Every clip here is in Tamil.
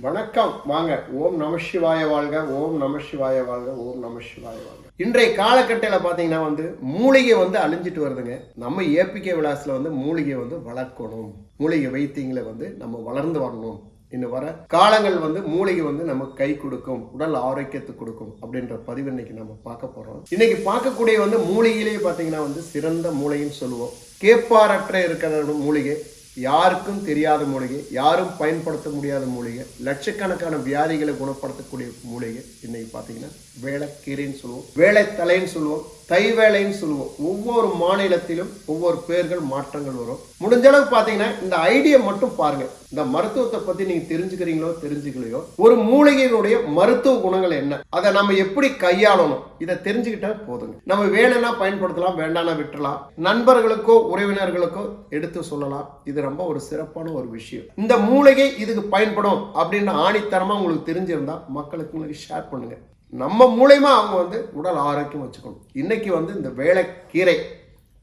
வணக்கம். வாங்க. ஓம் நம சிவாய வாழ்க. ஓம் நம சிவாய வாழ்க. ஓம் நம சிவாய வாழ்க. இன்றைய காலகட்டத்தில் பார்த்தீங்கன்னா வந்து மூலிகை வந்து அழிஞ்சிட்டு வருதுங்க. நம்ம ஏபிகே விலாஸில் வந்து மூலிகை வந்து வளர்க்கணும். மூலிகை வைத்தியங்களை வந்து நம்ம வளர்ந்து வரணும். இன்னும் வர காலங்கள் வந்து மூலிகை வந்து நமக்கு கை கொடுக்கும். உடல் ஆரோக்கியத்துக்கு கொடுக்கும் அப்படின்ற பதிவு இன்னைக்கு நம்ம பார்க்க போறோம். இன்னைக்கு பார்க்கக்கூடிய வந்து மூலிகையிலேயே பார்த்தீங்கன்னா வந்து சிறந்த மூளைன்னு சொல்லுவோம். கேப்பாரற்ற இருக்கிற மூலிகை. யாருக்கும் தெரியாத மூலிகை யாரும் பயன்படுத்த முடியாத மூலிகை லட்சக்கணக்கான வியாதிகளை குணப்படுத்தக்கூடிய மூலிகை இன்னைக்கு பார்த்தீங்கன்னா வேளக்கீரைன்னு சொல்லுவோம் வேலைத்தலைன்னு சொல்லுவோம் தைவேலைன்னு சொல்லுவோம். ஒவ்வொரு மாநிலத்திலும் ஒவ்வொரு பேர்கள் மாற்றங்கள் வரும். முடிஞ்ச அளவுக்கு பார்த்தீங்கன்னா இந்த ஐடியை மட்டும் பாருங்கள் இந்த மருத்துவத்தை பத்தி நீங்க தெரிஞ்சுக்கிறீங்களோ தெரிஞ்சுக்கலையோ ஒரு மூலிகையினுடைய மருத்துவ குணங்கள் என்ன? அதை நம்ம எப்படி கையாளணும்? இதை தெரிஞ்சுக்கிட்டா போதுங்க. நம்ம வேணும்னா பயன்படுத்தலாம் வேண்டாம்னா விட்டுலாம் நண்பர்களுக்கோ உறவினர்களுக்கோ எடுத்து சொல்லலாம். இது ரொம்ப ஒரு சிறப்பான ஒரு விஷயம். இந்த மூலிகை இதுக்கு பயன்படும் அப்படின்னு ஆணித்தரமா உங்களுக்கு தெரிஞ்சிருந்தா மக்களுக்கு உங்களுக்கு ஷேர் பண்ணுங்க. நம்ம மூலயமா அவங்க வந்து உடல் ஆரோக்கியம் வச்சுக்கணும். இன்னைக்கு வந்து இந்த வேலைக்கீரை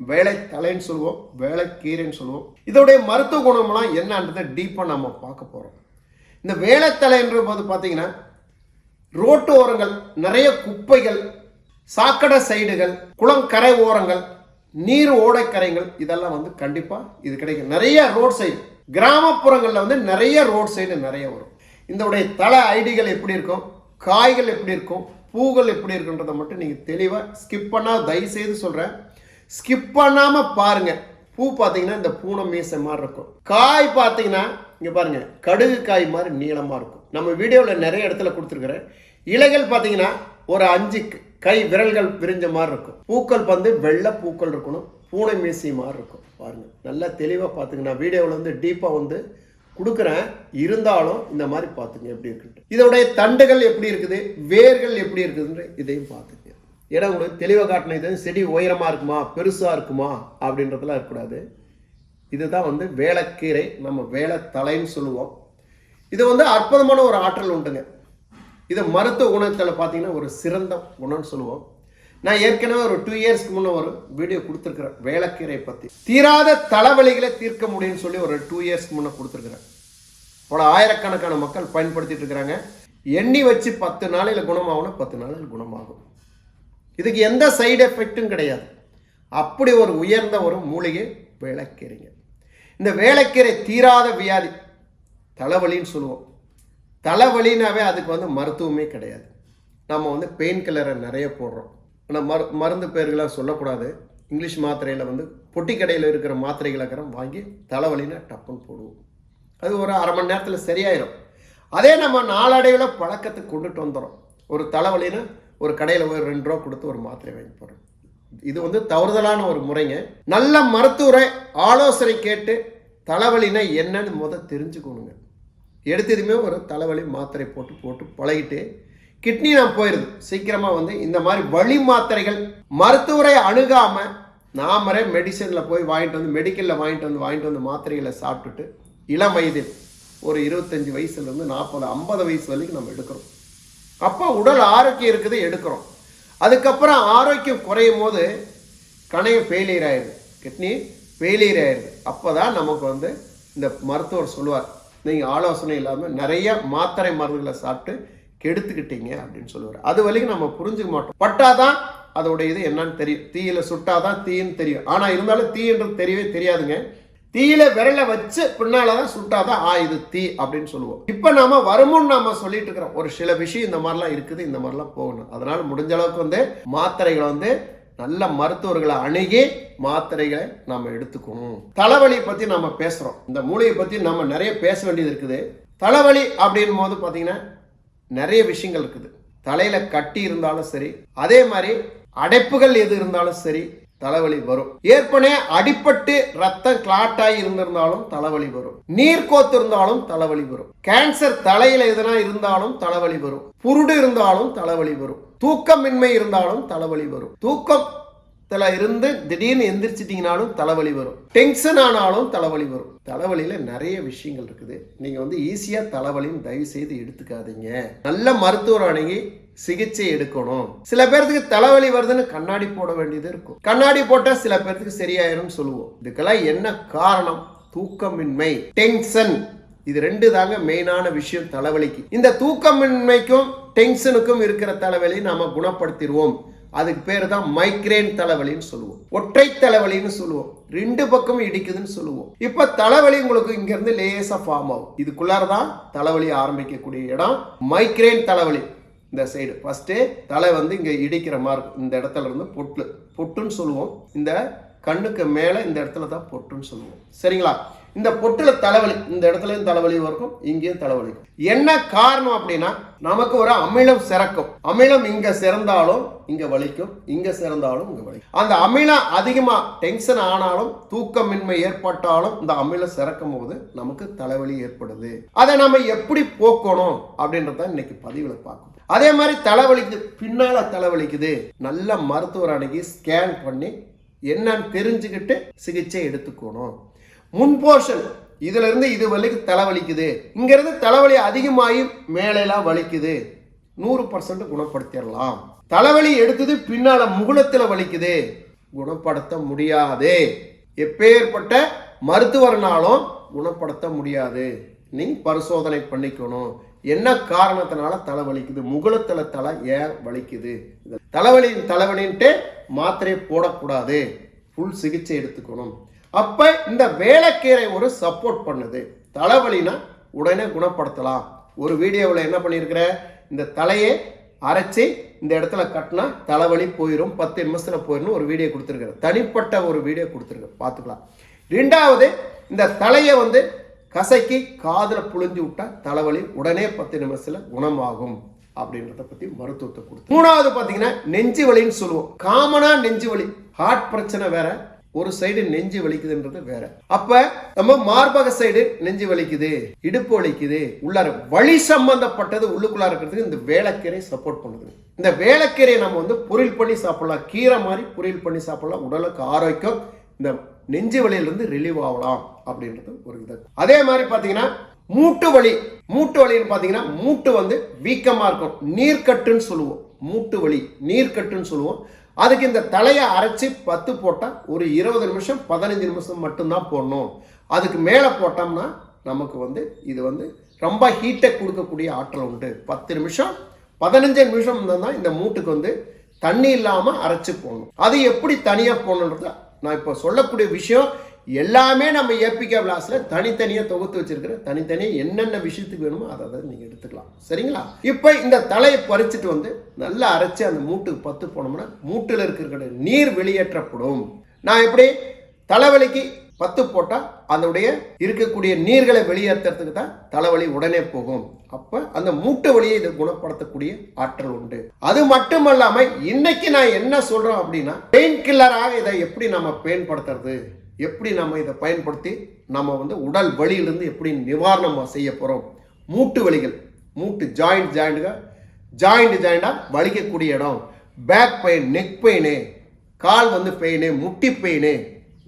வேலை தலைன்னு சொல்லுவோம் வேலைக்கீரைன்னு சொல்லுவோம். இதோடைய மருத்துவ குணம்லாம் என்னன்றதை டீப்பாக நம்ம பார்க்க போகிறோம் இந்த வேலைத்தலைன்ற போது பார்த்தீங்கன்னா ரோட்டு ஓரங்கள் நிறைய குப்பைகள் சாக்கடை சைடுகள் குளங்கரை ஓரங்கள் நீர் ஓடைக்கரைகள் இதெல்லாம் வந்து கண்டிப்பாக இது கிடைக்கும். நிறைய ரோட் சைடு கிராமப்புறங்களில் வந்து நிறைய ரோட் சைடு நிறைய வரும். இதோடைய தலை ஐடிகள் எப்படி இருக்கும்? காய்கள் எப்படி இருக்கும்? பூக்கள் எப்படி இருக்குன்றதை மட்டும் நீங்கள் தெளிவாக ஸ்கிப் பண்ணால் தயவுசெய்து சொல்கிறேன் ஸ்கிப் பண்ணாமல் பாருங்கள் பூ பார்த்தீங்கன்னா இந்த பூனை மீசை மாதிரி இருக்கும். காய் பார்த்தீங்கன்னா இங்கே பாருங்கள் கடுகு காய் மாதிரி நீளமாக இருக்கும். நம்ம வீடியோவில் நிறைய இடத்துல கொடுத்துருக்குறேன். இலைகள் பார்த்தீங்கன்னா ஒரு அஞ்சு கை விரல்கள் விரிஞ்ச மாதிரி இருக்கும். பூக்கள் வந்து வெள்ளை பூக்கள் இருக்கணும். பூனை மீசை மாதிரி இருக்கும். பாருங்க நல்லா தெளிவாக பார்த்துங்க நான் வீடியோவில் வந்து டீப்பாக வந்து கொடுக்குறேன். இருந்தாலும் இந்த மாதிரி பார்த்துங்க எப்படி இருக்குன்ட்டு. இதோடைய தண்டுகள் எப்படி இருக்குது? வேர்கள் எப்படி இருக்குதுன்ற இதையும் பார்த்துங்க ஏன்னா உங்களுக்கு தெளிவாக காட்டின இது செடி உயரமாக இருக்குமா பெருசாக இருக்குமா அப்படின்றதெல்லாம் இருக்கக்கூடாது. இதுதான் வந்து வேலைக்கீரை நம்ம வேலைத்தலைன்னு சொல்லுவோம். இது வந்து அற்புதமான ஒரு ஆற்றல் உண்டுங்க. இது மருத்துவ குணத்தில் பார்த்தீங்கன்னா ஒரு சிறந்த குணம்னு சொல்லுவோம். நான் ஏற்கனவே ஒரு டூ இயர்ஸ்க்கு முன்னே ஒரு வீடியோ கொடுத்துருக்குறேன் வேலைக்கீரை பற்றி தீராத தலைவலிகளை தீர்க்க முடியும்னு சொல்லி ஒரு டூ இயர்ஸ்க்கு முன்னே கொடுத்துருக்குறேன். பல ஆயிரக்கணக்கான மக்கள் பயன்படுத்திட்டு இருக்கிறாங்க. எண்ணி வச்சு பத்து நாளையில் குணமாகணும் பத்து நாளில் குணமாகும். இதுக்கு எந்த சைடு எஃபெக்ட்டும் கிடையாது. அப்படி ஒரு உயர்ந்த ஒரு மூலிகை வேளக்கீரைங்க இந்த வேளக்கீரை தீராத வியாதி தலைவலின்னு சொல்லுவோம். தலைவலினாவே அதுக்கு வந்து மருத்துவமே கிடையாது. நம்ம வந்து பெயின் கில்லரை நிறைய போடுறோம். ஆனால் மரு மருந்து பேர்களாக சொல்லக்கூடாது. இங்கிலீஷ் மாத்திரையில் வந்து பொட்டி கடையில் இருக்கிற மாத்திரைகளை வாங்கி தலைவலினா டப்புன்னு போடுவோம். அது ஒரு அரை மணி நேரத்தில் சரியாயிடும் அதே நம்ம நாளடைவில் பழக்கத்துக்கு கொண்டுட்டு வந்துடும் ஒரு தலைவலின்னு ஒரு கடையில் ஒரு ரெண்டு ரூபா கொடுத்து ஒரு மாத்திரை வாங்கி போகிறோம் இது வந்து தவறுதலான ஒரு முறைங்க. நல்ல மருத்துவரை ஆலோசனை கேட்டு தலைவலினா என்னன்னு முத தெரிஞ்சுக்கணுங்க. எடுத்ததுமே ஒரு தலைவலி மாத்திரை போட்டு போட்டு பழகிட்டு கிட்னி நான் போயிடுது சீக்கிரமாக வந்து இந்த மாதிரி வழி மாத்திரைகள் மருத்துவரை அணுகாமல் நாமரே மெடிசனில் போய் வாங்கிட்டு வந்து மெடிக்கலில் வாங்கிட்டு வந்து வாங்கிட்டு வந்து மாத்திரைகளை சாப்பிட்டுட்டு இளம் வயதில் ஒரு இருபத்தஞ்சி வயசுலேருந்து நாற்பது ஐம்பது வயசு வரைக்கும் நம்ம எடுக்கிறோம். அப்போ உடல் ஆரோக்கியம் இருக்குது எடுக்கிறோம். அதுக்கப்புறம் ஆரோக்கியம் குறையும் போது கணையம் ஃபெயிலியர் ஆயிடுது. கிட்னி ஃபெயிலியர் ஆயிடுது. அப்போ தான் நமக்கு வந்து இந்த மருத்துவர் சொல்லுவார் நீங்கள் ஆலோசனை இல்லாமல் நிறைய மாத்திரை மருந்துகளை சாப்பிட்டு கெடுத்துக்கிட்டீங்க அப்படின்னு சொல்லுவார். அது வரைக்கும் நம்ம புரிஞ்சுக்க மாட்டோம். பட்டாதான் அதோடைய இது என்னன்னு தெரியும். தீயில சுட்டாதான் தீன்னு தெரியும். ஆனால் இருந்தாலும் தீன்றது தெரியவே தெரியாதுங்க. தீயில விரலை வச்சு பின்னாலதான் சுட்டாதான் ஆ இது தீ அப்படின்னு சொல்லுவோம். இப்போ நாம வருமுன்னு நாம சொல்லிட்டு இருக்கிறோம். ஒரு சில விஷயம் இந்த மாதிரிலாம் இருக்குது இந்த மாதிரிலாம் போகணும். அதனால முடிஞ்ச அளவுக்கு வந்து மாத்திரைகளை வந்து நல்ல மருத்துவர்களை அணுகி மாத்திரைகளை நாம எடுத்துக்கணும். தலைவலி பத்தி நாம பேசுறோம். இந்த மூளையை பத்தி நம்ம நிறைய பேச வேண்டியது இருக்குது. தலைவலி அப்படின் போது பாத்தீங்கன்னா நிறைய விஷயங்கள் இருக்குது. தலையில கட்டி இருந்தாலும் சரி அதே மாதிரி அடைப்புகள் எது இருந்தாலும் சரி தலைவலி வரும். ஏற்கனவே அடிப்பட்டு ரத்தம் கிளாட் ஆகி இருந்திருந்தாலும் தலைவலி வரும். நீர் கோத்து இருந்தாலும் தலைவலி வரும். கேன்சர் தலையில எதனா இருந்தாலும் தலைவலி வரும். புருடு இருந்தாலும் தலைவலி வரும். தூக்கமின்மை இருந்தாலும் தலைவலி வரும். தூக்கம் இருந்து திடீர்னு எந்திரிச்சிட்டிங்கனாலும் தலைவலி வரும். டென்ஷன் ஆனாலும் தலைவலி வரும். தலைவலியில நிறைய விஷயங்கள் இருக்குது. நீங்க வந்து ஈஸியா தலைவலின்னு தயவு செய்து எடுத்துக்காதீங்க. நல்ல மருத்துவர் அணுகி சிகிச்சை எடுக்கணும். சில பேர்த்துக்கு தலைவலி வருதுன்னு கண்ணாடி போட வேண்டியது இருக்கும். கண்ணாடி போட்டா சில பேர்த்துக்கு சரியாயிரும் சொல்லுவோம். இதுக்கெல்லாம் என்ன காரணம்? தூக்கமின்மை டென்ஷன். இது ரெண்டு தாங்க மெயினான விஷயம் தலைவலிக்கு. இந்த தூக்கமின்மைக்கும் டென்ஷனுக்கும் இருக்கிற தலைவலி நாம குணப்படுத்திடுவோம். அதுக்கு பேர் தான் மைக்ரேன் தலைவலின்னு சொல்லுவோம். ஒற்றை தலைவலின்னு சொல்லுவோம். ரெண்டு பக்கமும் இடிக்குதுன்னு சொல்லுவோம். இப்ப தலைவலி உங்களுக்கு இங்க இருந்து லேசா ஃபார்ம் ஆகும். இதுக்குள்ளார தான் தலைவலி ஆரம்பிக்கக்கூடிய இடம். மைக்ரேன் தலைவலி. இந்த சைடு ஃபஸ்ட்டு தலை வந்து இங்கே இடிக்கிற மாதிரி இந்த இடத்துல இருந்து பொட்டு. பொட்டுன்னு சொல்லுவோம். இந்த கண்ணுக்கு மேலே இந்த இடத்துல தான் பொட்டுன்னு சொல்லுவோம். சரிங்களா? இந்த பொட்டில் தலைவலி இந்த இடத்துலையும் தலைவலி இருக்கும் இங்கேயும் தலைவலிக்கும் என்ன காரணம் அப்படின்னா நமக்கு ஒரு அமிலம் சிறக்கும். அமிலம் இங்க சிறந்தாலும் இங்க வலிக்கும். இங்க சிறந்தாலும் இங்க வலிக்கும். அந்த அமிலம் அதிகமா டென்ஷன் ஆனாலும் தூக்கமின்மை ஏற்பட்டாலும் இந்த அமிலம் சிறக்கும் போது நமக்கு தலைவலி ஏற்படுது. அதை நம்ம எப்படி போக்கணும் அப்படின்றத இன்னைக்கு பதிவில் பார்க்கணும். அதே மாதிரி தலைவலிக்கு பின்னால் தலைவலிக்குது. நல்ல மருத்துவர் அணுகி ஸ்கேன் பண்ணி என்னன்னு தெரிஞ்சுக்கிட்டு சிகிச்சை எடுத்துக்கணும். முன்போஷன் இதுல இருந்து இது வரைக்கும் தலைவலிக்குது. இங்கிருந்து தலைவலி அதிகமாகி மேலெல்லாம் வலிக்குது. நூறு பர்சன்ட் குணப்படுத்திடலாம். தலைவலி எடுத்தது பின்னால முகுளத்தில் வலிக்குது. குணப்படுத்த முடியாது. எப்பேற்பட்ட மருத்துவர்னாலும் குணப்படுத்த முடியாது. நீ பரிசோதனை பண்ணிக்கணும். என்ன காரணத்தினால தலை வலிக்குது? முகுளத்துல தலை ஏன் வலிக்குது? தலைவலியின் தலைவலி தலைவலின்ட்டு மாத்திரை போடக்கூடாது. ஃபுல் சிகிச்சை எடுத்துக்கணும். அப்போ இந்த வேலைக்கீரை ஒரு சப்போர்ட் பண்ணுது. தலைவலினா உடனே குணப்படுத்தலாம். ஒரு வீடியோவில் என்ன பண்ணியிருக்கிற? இந்த தலையை அரைச்சி இந்த இடத்துல கட்டினா தலைவலி போயிடும் பத்து நிமிஷத்தில் போயிடும் ஒரு வீடியோ கொடுத்துருக்குறேன் தனிப்பட்ட ஒரு வீடியோ கொடுத்துருக்கேன் பார்த்துக்கலாம். ரெண்டாவது இந்த தலையை வந்து கசைக்கு காதில் புழிஞ்சு விட்டால் தலைவலி உடனே பத்து நிமிஷத்தில் குணமாகும் அப்படின்றத பத்தி மருத்துவத்தை கொடுத்து. மூணாவது பார்த்தீங்கன்னா நெஞ்சு வலின்னு சொல்லுவோம். காமனா நெஞ்சு வலி. ஹார்ட் பிரச்சனை வேற ஒரு சைடு நெஞ்சு வலிக்குதுன்றது வேற. அப்ப நம்ம மார்பக சைடு நெஞ்சு வலிக்குது இடுப்பு வலிக்குது உள்ளார வழி சம்பந்தப்பட்டது உள்ளுக்குள்ளா இருக்கிறதுக்கு இந்த வேலைக்கீரை சப்போர்ட் பண்ணுது. இந்த வேலைக்கீரையை நம்ம வந்து பொரியல் பண்ணி சாப்பிடலாம். கீரை மாதிரி பொரியல் பண்ணி சாப்பிடலாம். உடலுக்கு ஆரோக்கியம். இந்த நெஞ்சு வலியிலிருந்து ரிலீவ் ஆகலாம் அப்படின்றது ஒரு இது அதே மாதிரி பார்த்தீங்கன்னா மூட்டு வலி மூட்டு வலின்னு பார்த்தீங்கன்னா மூட்டு வந்து வீக்கமாக இருக்கும். நீர்க்கட்டுன்னு சொல்லுவோம். மூட்டு வலி நீர்க்கட்டுன்னு சொல்லுவோம். அதுக்கு இந்த தலையை அரைச்சி பத்து போட்டால் ஒரு இருபது நிமிஷம் பதினஞ்சு நிமிஷம் மட்டும்தான் போடணும். அதுக்கு மேலே போட்டோம்னா நமக்கு வந்து இது வந்து ரொம்ப ஹீட்டை கொடுக்கக்கூடிய ஆற்றல் உண்டு. பத்து நிமிஷம் பதினஞ்சு நிமிஷம் தான் இந்த மூட்டுக்கு வந்து தண்ணி இல்லாமல் அரைச்சி போடணும். அது எப்படி தனியாக போடணுன்றது நான் இப்போ சொல்லக்கூடிய விஷயம் எல்லாமே நம்ம ஏபிகே விளாஸில் தனித்தனியாக தொகுத்து வச்சிருக்கிற தனித்தனியாக என்னென்ன விஷயத்துக்கு வேணுமோ அதை அதை நீங்கள் எடுத்துக்கலாம். சரிங்களா? இப்போ இந்த தலையை பறிச்சுட்டு வந்து நல்லா அரைச்சி அந்த மூட்டுக்கு பத்து போனோம்னா மூட்டில் இருக்கிற நீர் வெளியேற்றப்படும். நான் எப்படி? தலைவலிக்கு பத்து போட்டால் அதனுடைய இருக்கக்கூடிய நீர்களை வெளியேற்றுறதுக்கு தான் தலைவலி உடனே போகும். அப்போ அந்த மூட்டு வலியை இதை குணப்படுத்தக்கூடிய ஆற்றல் உண்டு. அது மட்டுமல்லாமல் இன்னைக்கு நான் என்ன சொல்கிறோம் அப்படின்னா பெயின் கில்லராக இதை எப்படி நம்ம பயன்படுத்துறது? எப்படி நம்ம இதை பயன்படுத்தி நம்ம வந்து உடல் வழியிலிருந்து எப்படி நிவாரணம் செய்ய போகிறோம் மூட்டு வலிகள் மூட்டு ஜாயிண்ட் ஜாயிண்ட்டுக ஜாயிண்ட் ஜாயிண்டாக வலிக்கக்கூடிய இடம். பேக் பெயின் நெக் பெயின் கால் வந்து பெயின் முட்டி பெயின்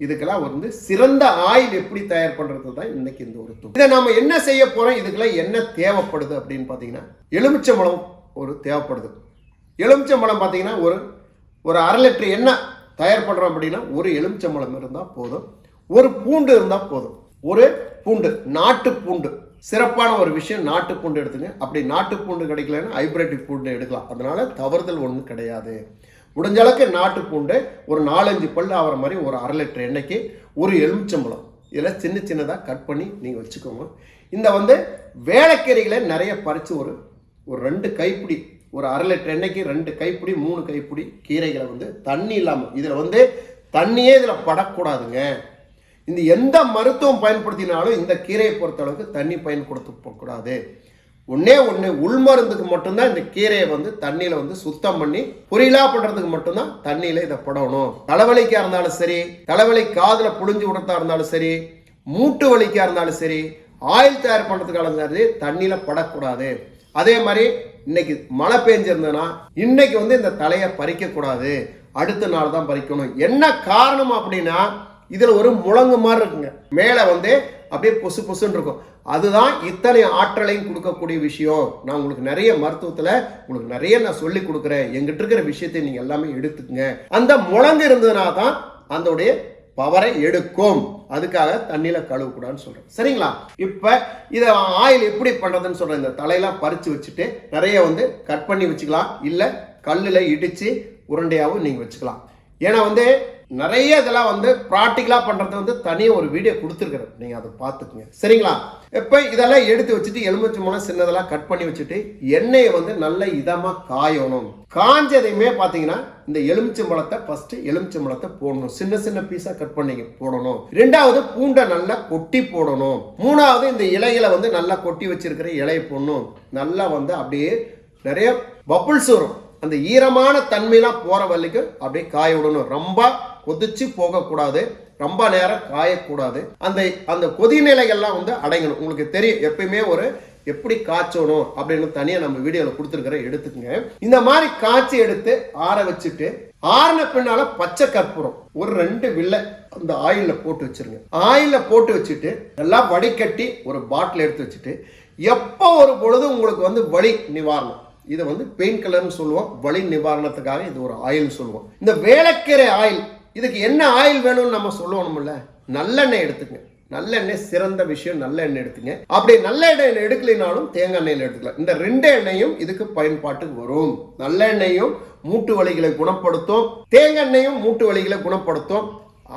இதுக்கெல்லாம் வந்து சிறந்த ஆயில் எப்படி தயார் பண்ணுறது தான் இன்னைக்கு இந்த ஒரு தூள் இதை நம்ம என்ன செய்ய போகிறோம் இதுக்கெல்லாம் என்ன தேவைப்படுது அப்படின்னு பார்த்தீங்கன்னா எலுமிச்சம்பழம் ஒரு தேவைப்படுது. எலுமிச்சம்பழம் பார்த்தீங்கன்னா ஒரு ஒரு அரை லிட்டர் எண்ணெய் தயார் பண்ணுறோம் அப்படின்னா ஒரு எலுமிச்சம்பழம் இருந்தால் போதும். ஒரு பூண்டு இருந்தால் போதும். ஒரு பூண்டு நாட்டு பூண்டு. சிறப்பான ஒரு விஷயம் நாட்டு பூண்டு எடுத்துங்க. அப்படி நாட்டு பூண்டு கிடைக்கலன்னா ஹைபிரிட் பூண்டு எடுக்கலாம். அதனால தவறுதல் ஒன்றும் கிடையாது. முடிஞ்ச அளவுக்கு நாட்டு பூண்டு ஒரு நாலஞ்சு பல் ஆகிற மாதிரி ஒரு அரை லிட்டர் எண்ணெய்க்கு ஒரு எலுமிச்சம்பழம். இதில் சின்ன சின்னதாக கட் பண்ணி நீங்கள் வச்சுக்கோங்க. இந்த வந்து வேலைக்கீரைகளை நிறைய பறித்து ஒரு ஒரு ரெண்டு கைப்பிடி ஒரு அரை லிட்டர் எண்ணெய்க்கு ரெண்டு கைப்பிடி மூணு கைப்பிடி கீரைகளை வந்து தண்ணி இல்லாமல் இதில் வந்து தண்ணியே இதில் படக்கூடாதுங்க. இந்த எந்த மருத்துவம் பயன்படுத்தினாலும் இந்த கீரையை பொறுத்தளவுக்கு தண்ணி பயன்படுத்தக்கூடாது ஒன்றே ஒன்று உள்மருந்துக்கு மட்டும்தான் இந்த கீரையை வந்து தண்ணியில் வந்து சுத்தம் பண்ணி பொரியலாக பண்ணுறதுக்கு மட்டும்தான் தண்ணியில் இதை படணும். தலைவலிக்காக இருந்தாலும் சரி தலைவலி காதில் புழிஞ்சு விடுறதா இருந்தாலும் சரி மூட்டு வலிக்காக இருந்தாலும் சரி ஆயில் தயார் பண்ணுறதுக்காக இருந்தாலும் சரி தண்ணியில் படக்கூடாது. அதே மாதிரி இன்னைக்கு மழை பெஞ்சிருந்ததுன்னா இன்னைக்கு வந்து இந்த தலையை பறிக்கக்கூடாது. அடுத்த நாள் தான் பறிக்கணும். என்ன காரணம் அப்படின்னா இதில் ஒரு முழங்கு மாதிரி இருக்குங்க. மேலே வந்து அப்படியே பொசு பொசுன்னு இருக்கும். அதுதான் இத்தனை ஆற்றலையும் கொடுக்கக்கூடிய விஷயம். நான் உங்களுக்கு நிறைய மருத்துவத்தில் உங்களுக்கு நிறைய நான் சொல்லி கொடுக்குறேன். எங்கிட்ட இருக்கிற விஷயத்தை நீங்கள் எல்லாமே எடுத்துக்கங்க. அந்த முழங்கு இருந்ததுனா தான் அதோடைய பவரை எடுக்கும். அதுக்காக தண்ணியில கழுவக்கூடாதுன்னு சொல்றேன். சரிங்களா? இப்ப இதை ஆயில் எப்படி பண்றதுன்னு சொல்றேன். இந்த தலையெல்லாம் பறிச்சு வச்சுட்டு நிறைய வந்து கட் பண்ணி வச்சுக்கலாம். இல்ல கல்லில் இடிச்சு உருண்டையாகவும் நீங்கள் வச்சுக்கலாம். ஏன்னா வந்து நிறைய இதெல்லாம் வந்து ப்ராக்டிக்கலாக பண்ணுறது வந்து தனியாக ஒரு வீடியோ கொடுத்துருக்குறேன் நீங்கள் அதை பார்த்துக்குங்க. சரிங்களா? இப்போ இதெல்லாம் எடுத்து வச்சுட்டு எலுமிச்சை மூலம் சின்னதெல்லாம் கட் பண்ணி வச்சுட்டு எண்ணெயை வந்து நல்ல இதமாக காயணும். காஞ்சதையுமே பார்த்தீங்கன்னா இந்த எலுமிச்சை பழத்தை ஃபர்ஸ்ட் எலுமிச்சை பழத்தை போடணும். சின்ன சின்ன பீஸாக கட் பண்ணி போடணும். ரெண்டாவது பூண்டை நல்லா கொட்டி போடணும். மூணாவது இந்த இலைகளை வந்து நல்லா கொட்டி வச்சிருக்கிற இலையை போடணும். நல்லா வந்து அப்படியே நிறைய பப்புள்ஸ் வரும். அந்த ஈரமான தன்மையெல்லாம் போற வரைக்கும் அப்படியே காய விடணும். ரொம்ப கொதிச்சு போகக்கூடாது. ரொம்ப நேரம் காயக்கூடாது. அந்த அந்த கொதிநிலைகள்லாம் வந்து அடங்கணும். உங்களுக்கு தெரியும் எப்பயுமே ஒரு எப்படி காய்ச்சணும் அப்படின்னு தனியாக நம்ம வீடியோவில் கொடுத்துருக்கிற எடுத்துக்கங்க. இந்த மாதிரி காய்ச்சி எடுத்து ஆற வச்சுட்டு ஆறின பின்னால பச்சை கற்பூரம் ஒரு ரெண்டு வில்லை அந்த ஆயிலில் போட்டு வச்சிருங்க. ஆயிலில் போட்டு வச்சுட்டு எல்லாம் வடிகட்டி ஒரு பாட்டில் எடுத்து வச்சுட்டு எப்போ ஒரு பொழுது உங்களுக்கு வந்து வலி நிவாரணம். இதை வந்து பெயின் கலர்னு சொல்லுவோம். வலி நிவாரணத்துக்காக இது ஒரு ஆயில் சொல்லுவோம். இந்த வேளக்கீரை ஆயில் இதுக்கு என்ன ஆயில் வேணும்னு நம்ம சொல்லணும்ல? நல்லெண்ணெய் எடுத்துங்க. நல்லெண்ணெய் சிறந்த விஷயம் நல்ல எண்ணெய் எடுத்துங்க. அப்படி நல்ல எண்ணெய் எடுக்கலைனாலும் தேங்காய் எண்ணெயில் எடுத்துக்கலாம். இந்த ரெண்டு எண்ணெயும் இதுக்கு பயன்பாட்டுக்கு வரும். நல்லெண்ணெயும் மூட்டு வலிகளை குணப்படுத்தும். தேங்காய் எண்ணெயும் மூட்டு வலிகளை குணப்படுத்தும்.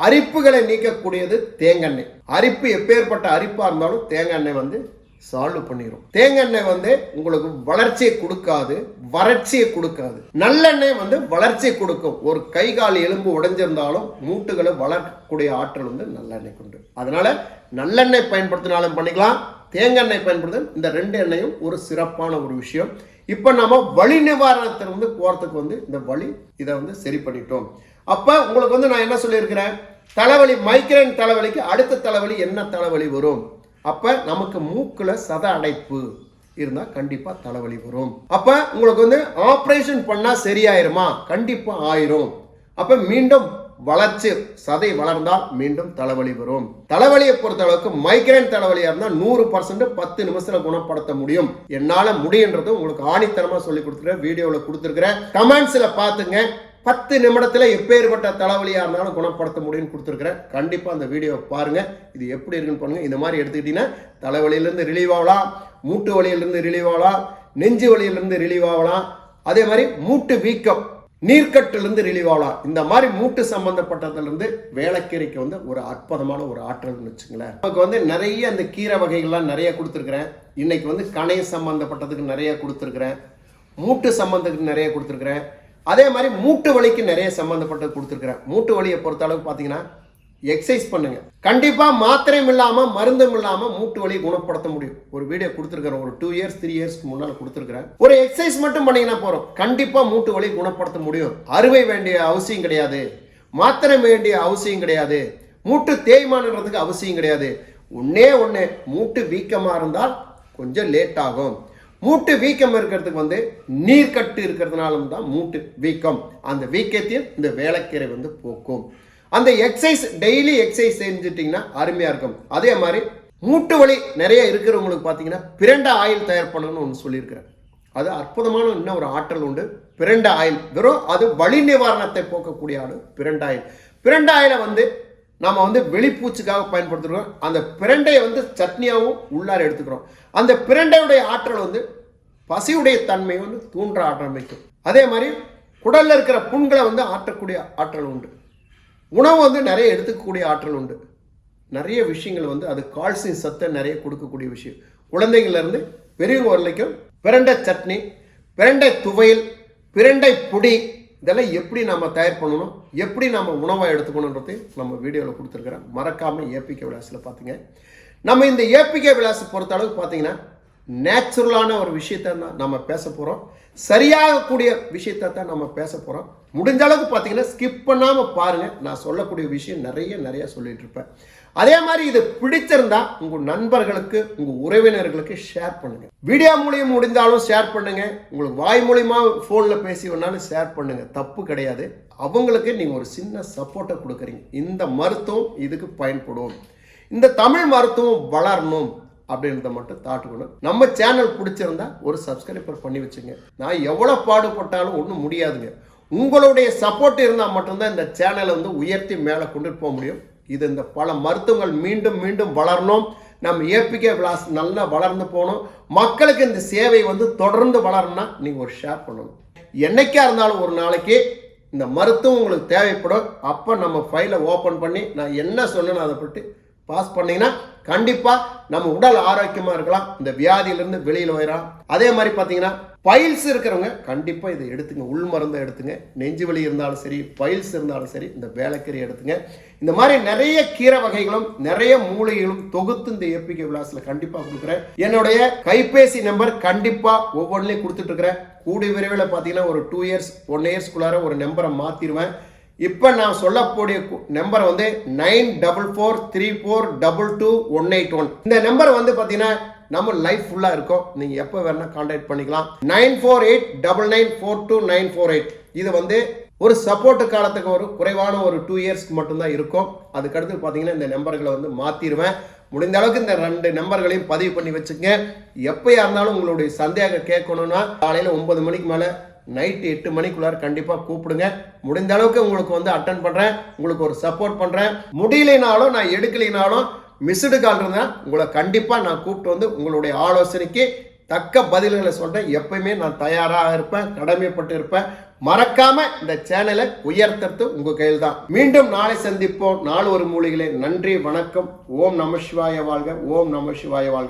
அரிப்புகளை நீக்கக்கூடியது தேங்காய் எண்ணெய். அரிப்பு எப்பேற்பட்ட அரிப்பாக இருந்தாலும் தேங்காய் எண்ணெய் வந்து சால்வ் பண்ணிடும் தேங்காய் எண்ணெய் வந்து உங்களுக்கு வளர்ச்சியை கொடுக்காது வறட்சியை கொடுக்காது. நல்லெண்ணெய் வந்து வளர்ச்சியை கொடுக்கும். ஒரு கை கால் எலும்பு உடைஞ்சிருந்தாலும் மூட்டுகளை வளர்க்கக்கூடிய ஆற்றல் வந்து நல்லெண்ணெய் கொண்டு. அதனால நல்லெண்ணெய் பயன்படுத்தினாலும் பண்ணிக்கலாம் தேங்காய் எண்ணெய் பயன்படுத்த இந்த ரெண்டு எண்ணெயும் ஒரு சிறப்பான ஒரு விஷயம். இப்போ நம்ம வலி நிவாரணத்தில் வந்து போகிறதுக்கு வந்து இந்த வலி இதை வந்து சரி பண்ணிட்டோம். அப்போ உங்களுக்கு வந்து நான் என்ன சொல்லியிருக்கிறேன்? தலைவலி மைக்ரைன் தலைவலிக்கு அடுத்த தலைவலி என்ன தலைவலி வரும்? அப்போ நமக்கு மூக்கில் சத அடைப்பு இருந்தால் கண்டிப்பாக தலைவலி வரும். அப்போ உங்களுக்கு வந்து ஆப்ரேஷன் பண்ணால் சரியாயிருமா? கண்டிப்பாக ஆயிரும். அப்போ மீண்டும் வளர்ச்சி சதை வளர்ந்தால் மீண்டும் தலைவலி வரும். தலைவலியை பொறுத்த அளவுக்கு மைக்ரைன் தலைவலியா இருந்தால் நூறு பர்சன்ட் பத்து நிமிஷத்துல குணப்படுத்த முடியும். என்னால முடியுன்றது உங்களுக்கு ஆணித்தனமா சொல்லி கொடுத்துருக்கேன் வீடியோவில் கொடுத்துருக்கிறேன். கமெண்ட்ஸ்ல பாத்துங்க பத்து நிமிடத்தில் எப்பேற்பட்ட தலைவலியாக இருந்தாலும் குணப்படுத்த முடியும்னு கொடுத்துருக்குறேன். கண்டிப்பாக அந்த வீடியோவை பாருங்கள் இது எப்படி இருக்குன்னு பாருங்கள் இந்த மாதிரி எடுத்துக்கிட்டிங்கன்னா தலைவலியிலேருந்து ரிலீவ் ஆகலாம் மூட்டு வலியிலேருந்து ரிலீவ் ஆகலாம் நெஞ்சு வலியிலேருந்து ரிலீவ் ஆகலாம். அதே மாதிரி மூட்டு வீக்கம் நீர்க்கட்டிலிருந்து ரிலீவ் ஆகலாம். இந்த மாதிரி மூட்டு சம்பந்தப்பட்டதுலேருந்து வேளக்கீரைக்கு வந்து ஒரு அற்புதமான ஒரு ஆற்றல்னு வச்சுங்களேன். நமக்கு வந்து நிறைய அந்த கீரை வகைகள்லாம் நிறைய கொடுத்துருக்குறேன். இன்னைக்கு வந்து கணை சம்பந்தப்பட்டதுக்கு நிறைய கொடுத்துருக்குறேன். மூட்டு சம்பந்தத்துக்கு நிறைய கொடுத்துருக்குறேன். அதே மாதிரி மூட்டு வலிக்கு நிறைய சம்மந்தப்பட்டது கொடுத்துருக்குறேன் மூட்டு வலியை பொறுத்த அளவுக்கு பார்த்தீங்கன்னா எக்ஸசைஸ் பண்ணுங்க. கண்டிப்பாக மாத்திரையும் இல்லாமல் மருந்தும் இல்லாமல் மூட்டு வலியை குணப்படுத்த முடியும். ஒரு வீடியோ கொடுத்துருக்குறேன் ஒரு டூ இயர்ஸ் த்ரீ இயர்ஸ்க்கு முன்னால் கொடுத்துருக்குறேன் ஒரு எக்ஸசைஸ் மட்டும் பண்ணிங்கன்னா போகிறோம் கண்டிப்பாக மூட்டு வலியை குணப்படுத்த முடியும். அறுவை வேண்டிய அவசியம் கிடையாது. மாத்திரை வேண்டிய அவசியம் கிடையாது. மூட்டு தேய்மானன்றதுக்கு அவசியம் கிடையாது. ஒன்றே ஒன்று மூட்டு வீக்கமாக இருந்தால் கொஞ்சம் லேட் ஆகும். மூட்டு வீக்கம் இருக்கிறதுக்கு வந்து நீர்க்கட்டு இருக்கிறதுனால தான் மூட்டு வீக்கம். அந்த வீக்கத்தையும் இந்த வேலைக்கீரை வந்து போக்கும். அந்த எக்ஸசைஸ் டெய்லி எக்ஸசைஸ் செஞ்சுட்டிங்கன்னா அருமையாக இருக்கும். அதே மாதிரி மூட்டு வலி நிறைய இருக்கிறவங்களுக்கு பார்த்தீங்கன்னா பிரண்ட ஆயில் தயார் பண்ணணும்னு ஒன்று சொல்லியிருக்கிறேன் அது அற்புதமான இன்னும் ஒரு ஆற்றல் உண்டு. பிரண்ட ஆயில். வெறும் அது வலி நிவாரணத்தை போக்கக்கூடிய ஆளு பிரண்ட ஆயில். பிரண்ட ஆயிலை வந்து நாம் வந்து வெளிப்பூச்சுக்காக பயன்படுத்துகிறோம் அந்த பிரண்டையை வந்து சட்னியாகவும் உள்ளார எடுத்துக்கிறோம். அந்த பிரண்டையுடைய ஆற்றல் வந்து பசியுடைய தன்மை வந்து தூண்ட ஆரம்பிக்கும் அதே மாதிரி குடலில் இருக்கிற புண்களை வந்து ஆற்றக்கூடிய ஆற்றல் உண்டு. உணவு வந்து நிறைய எடுத்துக்கக்கூடிய ஆற்றல் உண்டு. நிறைய விஷயங்கள் வந்து அது கால்சியம் சத்தை நிறைய கொடுக்கக்கூடிய விஷயம். குழந்தைங்கள்லேருந்து பெரியவங்க வரைக்கும் பிரண்டை சட்னி பிரண்டை துவையல் பிரண்டை பொடி இதெல்லாம் எப்படி நம்ம தயார் பண்ணணும்? எப்படி நம்ம உணவாக எடுத்துக்கணுன்றது நம்ம வீடியோவில் கொடுத்துருக்குறேன் மறக்காமல் ஏபிகே விலாசில் பார்த்தீங்க நம்ம இந்த ஏபிகே விலாஸ் பொறுத்த அளவுக்கு பார்த்தீங்கன்னா நேச்சுரலான ஒரு விஷயத்த தான் நம்ம பேச போகிறோம் சரியாகக்கூடிய விஷயத்தை தான் நம்ம பேச போகிறோம் முடிஞ்ச அளவுக்கு பார்த்தீங்கன்னா ஸ்கிப் பண்ணாமல் பாருங்கள் நான் சொல்லக்கூடிய விஷயம் நிறைய நிறைய சொல்லிகிட்டு இருப்பேன். அதே மாதிரி இது பிடிச்சிருந்தா உங்கள் நண்பர்களுக்கு உங்கள் உறவினர்களுக்கு ஷேர் பண்ணுங்கள் வீடியோ மூலியம் முடிந்தாலும் ஷேர் பண்ணுங்கள் உங்களுக்கு வாய் மூலியமா ஃபோனில் பேசி வேணாலும் ஷேர் பண்ணுங்கள் தப்பு கிடையாது. அவங்களுக்கு நீங்கள் ஒரு சின்ன சப்போர்ட்டை கொடுக்குறீங்க. இந்த மருத்துவம் இதுக்கு பயன்படும். இந்த தமிழ் மருத்துவம் வளரணும் அப்படின்றத மட்டும் தாட்டுக்கணும். நம்ம சேனல் பிடிச்சிருந்தா ஒரு சப்ஸ்கிரைபர் பண்ணி வச்சுங்க. நான் எவ்வளோ பாடுபட்டாலும் ஒன்றும் முடியாதுங்க. உங்களுடைய சப்போர்ட் இருந்தால் மட்டும்தான் இந்த சேனலை வந்து உயர்த்தி மேலே கொண்டுட்டு போக முடியும். இது இந்த பல மருத்துவங்கள் மீண்டும் மீண்டும் வளரணும். நம்ம ஏபிகே விலாஸ் நல்லா வளர்ந்து போகணும். மக்களுக்கு இந்த சேவை வந்து தொடர்ந்து வளரணும்னா நீங்கள் ஒரு ஷேர் பண்ணணும். என்னைக்கா இருந்தாலும் ஒரு நாளைக்கு இந்த மருத்துவம் உங்களுக்கு தேவைப்படும். அப்போ நம்ம ஃபைலை ஓப்பன் பண்ணி நான் என்ன சொன்னேனோ அதை பற்றி பாஸ் பண்ணிங்கன்னா கண்டிப்பாக நம்ம உடல் ஆரோக்கியமாக இருக்கலாம். இந்த வியாதியிலிருந்து வெளியில் வரலாம் அதே மாதிரி பார்த்தீங்கன்னா பைல்ஸ் இருக்கிறவங்க கண்டிப்பாக இதை எடுத்துங்க. உள் மருந்தை எடுத்துங்க. நெஞ்சு வலி இருந்தாலும் சரி பைல்ஸ் இருந்தாலும் சரி இந்த வேலைக்கறி எடுத்துங்க. இந்த மாதிரி நிறைய கீரை வகைகளும் நிறைய மூலிகைகளும் தொகுத்து இந்த ஏபிகே விலாஸில் கண்டிப்பாக கொடுக்குறேன். என்னுடைய கைபேசி நம்பர் கண்டிப்பாக ஒவ்வொன்றிலையும் கொடுத்துட்டு இருக்கிறேன். கூடிய விரைவில் பார்த்தீங்கன்னா ஒரு டூ இயர்ஸ் ஒன் இயர்ஸ்க்குள்ளார ஒரு நம்பரை மாற்றிடுவேன் இப்போ நான் சொல்லக்கூடிய நம்பர் வந்து nine double four three four double two one eight one. இந்த நம்பர் வந்து பார்த்தீங்கன்னா நம்ம லைஃப் ஃபுல்லாக இருக்கும். நீங்கள் எப்போ வேணால் கான்டாக்ட் பண்ணிக்கலாம். Nine four eight double nine four two nine four eight இது வந்து ஒரு சப்போர்ட் காலத்துக்கு ஒரு குறைவான ஒரு டூ இயர்ஸ்க்கு மட்டும்தான் இருக்கும். அதுக்கடுத்து பார்த்தீங்கன்னா இந்த நம்பர்களை வந்து மாற்றிடுவேன் முடிந்த அளவுக்கு இந்த ரெண்டு நம்பர்களையும் பதிவு பண்ணி வச்சுங்க எப்போயா இருந்தாலும் உங்களுடைய சந்தேகம் கேட்கணும்னா காலையில் ஒன்பது மணிக்கு மேலே நைட்டு எட்டு மணிக்குள்ளார கண்டிப்பாக கூப்பிடுங்க. முடிந்த அளவுக்கு உங்களுக்கு வந்து அட்டன் பண்ணுறேன் உங்களுக்கு ஒரு சப்போர்ட் பண்ணுறேன் முடியலைனாலும் நான் எடுக்கலைனாலும் மிஸ்டு கால் இருந்தால் உங்களை கண்டிப்பாக நான் கூப்பிட்டு வந்து உங்களுடைய ஆலோசனைக்கு தக்க பதில்களை சொல்கிறேன் எப்பயுமே நான் தயாராக இருப்பேன் கடமைப்பட்டு இருப்பேன். மறக்காம இந்த சேனலை உயர்த்துறது உங்க கையில் தான் மீண்டும் நாளை சந்திப்போம். நாள் ஒரு மூலிகளே நன்றி வணக்கம். ஓம் நம சிவாய வாழ்க. ஓம் நம சிவாய வாழ்க.